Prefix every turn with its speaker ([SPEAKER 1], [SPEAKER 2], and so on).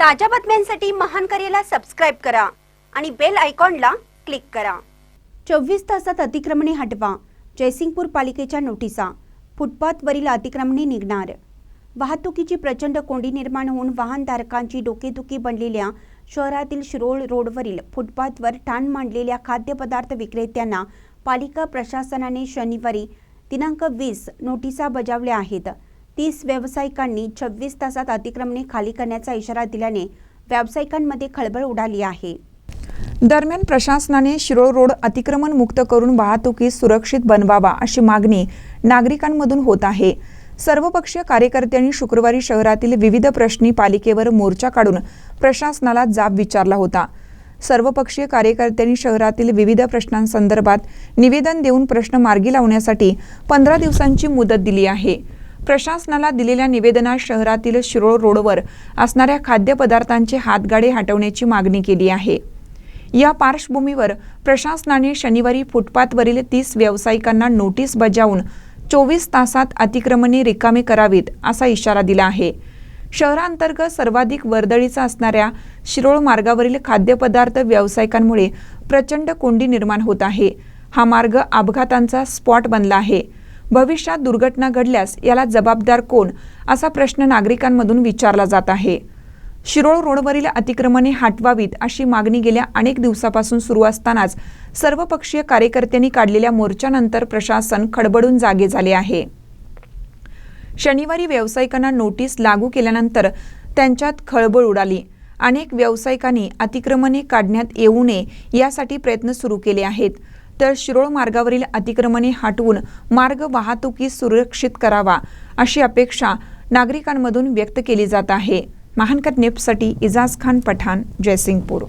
[SPEAKER 1] ताज्या बातम्यांसाठी महान करेला सबस्क्राईब करा आणि बेल आयकॉनला क्लिक करा. चोवीस तासात अतिक्रमणे हटवा. जयसिंगपूर पालिकेच्या नोटिसा. फुटपाथवरील अतिक्रमणे निघणार. वाहतुकीची प्रचंड कोंडी निर्माण होऊन वाहनधारकांची डोकेदुखी बनलेल्या शहरातील शिरोळ रोडवरील फुटपाथवर ठाण मांडलेल्या खाद्यपदार्थ विक्रेत्यांना पालिका प्रशासनाने शनिवारी दिनांक वीस नोटिसा बजावल्या आहेत. तीस व्यावसायिकांनी छव्वीस तासात अतिक्रमणे खाली करण्याचा इशारा दिल्याने व्यावसायिकांमध्ये खळबळ उडाली आहे.
[SPEAKER 2] दरम्यान प्रशासनाने शिरोळ रोड अतिक्रमण मुक्त करून वाहतुकीस सुरक्षित बनवावा अशी मागणी नागरिकांमधून होत आहे. सर्वपक्षीय कार्यकर्त्यांनी शुक्रवारी शहरातील विविध प्रश्नी पालिकेवर मोर्चा काढून प्रशासनाला जाब विचारला होता. सर्वपक्षीय कार्यकर्त्यांनी शहरातील विविध प्रश्नांसंदर्भात निवेदन देऊन प्रश्न मार्गी लावण्यासाठी पंधरा दिवसांची मुदत दिली आहे. प्रशासनाला दिलेल्या निवेदनात शहरातील शिरोळ रोडवर असणाऱ्या खाद्यपदार्थांचे हातगाडे हटवण्याची मागणी केली आहे. या पार्श्वभूमीवर प्रशासनाने शनिवारी फुटपाथवरील तीस व्यावसायिकांना नोटीस बजावून चोवीस तासात अतिक्रमणे रिकामे करावीत असा इशारा दिला आहे. शहरांतर्गत सर्वाधिक वर्दळीचा असणाऱ्या शिरोळ मार्गावरील खाद्यपदार्थ व्यावसायिकांमुळे प्रचंड कोंडी निर्माण होत आहे. हा मार्ग अपघातांचा स्पॉट बनला आहे. भविष्यात दुर्घटना घडल्यास याला जबाबदार कोण? असा प्रश्न नागरिकांमधून विचारला जात आहे. शिरोळ रोडवरील अतिक्रमणे हटवावीत अशी मागणी गेल्या अनेक दिवसापासून सुरू असतानाच सर्वपक्षीय कार्यकर्त्यांनी काढलेल्या मोर्चानंतर प्रशासन खडबडून जागे झाले आहे. शनिवारी व्यावसायिकांना नोटीस लागू केल्यानंतर त्यांच्यात खळबळ उडाली. अनेक व्यावसायिकांनी अतिक्रमणे काढण्यात येऊ नये यासाठी प्रयत्न सुरू केले आहेत. तर शिरोळ मार्गावरील अतिक्रमणे हटवून मार्ग वाहतुकीस सुरक्षित करावा अशी अपेक्षा नागरिकांमधून व्यक्त केली जात आहे. महानकट नेपसाठी इजाज खान पठाण जयसिंगपूर.